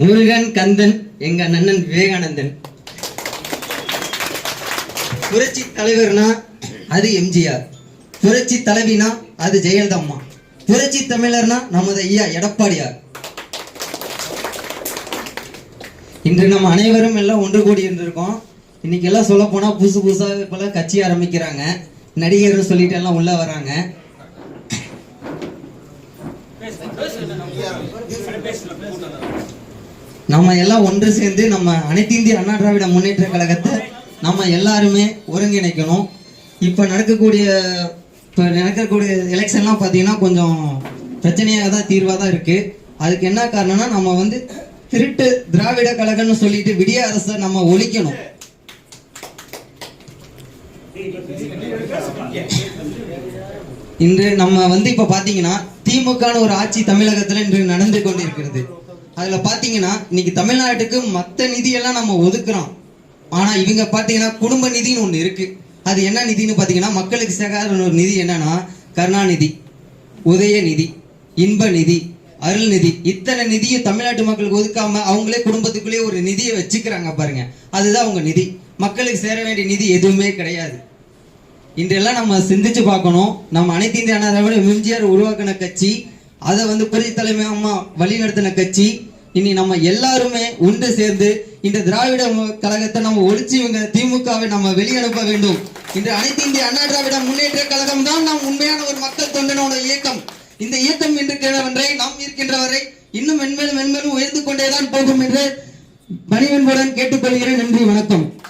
முருகன் கந்தன் எங்க அண்ணன் விவேகானந்தன். புரட்சி தலைவர்னா அது எம்ஜிஆர். புரட்சி தலைவினா அது ஜெயலலிதா அம்மா புரட்சி தமிழர்னா நமது ஐயா எடப்பாடியார். இன்று நம்ம அனைவரும் எல்லாம் ஒன்று கூடி இருந்திருக்கோம். இன்னைக்கு எல்லாம் சொல்ல போனா புதுசு புதுசாக இப்பெல்லாம் கட்சி ஆரம்பிக்கிறாங்க. நடிகர் சொல்லிட்டு எல்லாம் உள்ள வராங்க. நம்ம எல்லாம் ஒன்று சேர்ந்து நம்ம அனைத்து இந்திய அண்ணா திராவிட முன்னேற்ற கழகத்தை நம்ம எல்லாருமே ஒருங்கிணைக்கணும். இப்போ நடக்கக்கூடிய இப்போ நடக்கக்கூடிய எலெக்ஷன்லாம் பார்த்தீங்கன்னா கொஞ்சம் பிரச்சனையாக தான் தீர்வாக தான் இருக்குது அதுக்கு என்ன காரணம்னா நம்ம வந்து திருட்டு திராவிட கழகம்னு சொல்லிட்டு விடிய அரசை நம்ம ஒழிக்கணும். இன்று நம்ம வந்து இப்ப பாத்தீங்கன்னா திமுகன்னு ஒரு ஆட்சி தமிழகத்துல இன்று நடந்து கொண்டிருக்கிறது. அதுல பாத்தீங்கன்னா இன்னைக்கு தமிழ்நாட்டுக்கு மத்த நிதியெல்லாம் நம்ம ஒதுக்குறோம். ஆனா இவங்க பாத்தீங்கன்னா குடும்ப நிதின்னு ஒண்ணு இருக்கு. அது என்ன நிதின்னு பாத்தீங்கன்னா மக்களுக்கு சேகாத ஒரு நிதி என்னன்னா கருணாநிதி உதயநிதி இன்ப நிதி அருள் நிதி. இத்தனை நிதியை தமிழ்நாட்டு மக்களுக்கு ஒதுக்காம அவங்களே குடும்பத்துக்குள்ளேயே ஒரு நிதியை வச்சுக்கிறாங்க பாருங்க. அதுதான் அவங்க நிதி. மக்களுக்கு சேர வேண்டிய நிதி எதுவுமே கிடையாது. இன்றெல்லாம் நம்ம சிந்திச்சு பார்க்கணும். நம்ம அனைத்து இந்திய அண்ணா எம்ஜிஆர் உருவாக்கின கட்சி அதை வந்து புரட்சி தலைமை அம்மா வழிநடத்தின கட்சி இனி நம்ம எல்லாருமே ஒன்று சேர்ந்து இந்த திராவிட கழகத்தை நம்ம ஒழிச்சு இவங்க திமுகவை நம்ம வெளியனுப்ப வேண்டும். இன்று அனைத்து இந்திய அண்ணா திராவிட முன்னேற்ற கழகம் தான் நாம் உண்மையான ஒரு மக்கள் தொண்டனோட இயக்கம். இந்த இயக்கம் இருக்கின்றவரை நாம் இருக்கின்றவரை இன்னும் மென்மேலும் மென்மேலும் உயர்ந்து கொண்டேதான் போகும் என்று பணிவன்புடன் கேட்டுக்கொள்கிறேன். நன்றி வணக்கம்.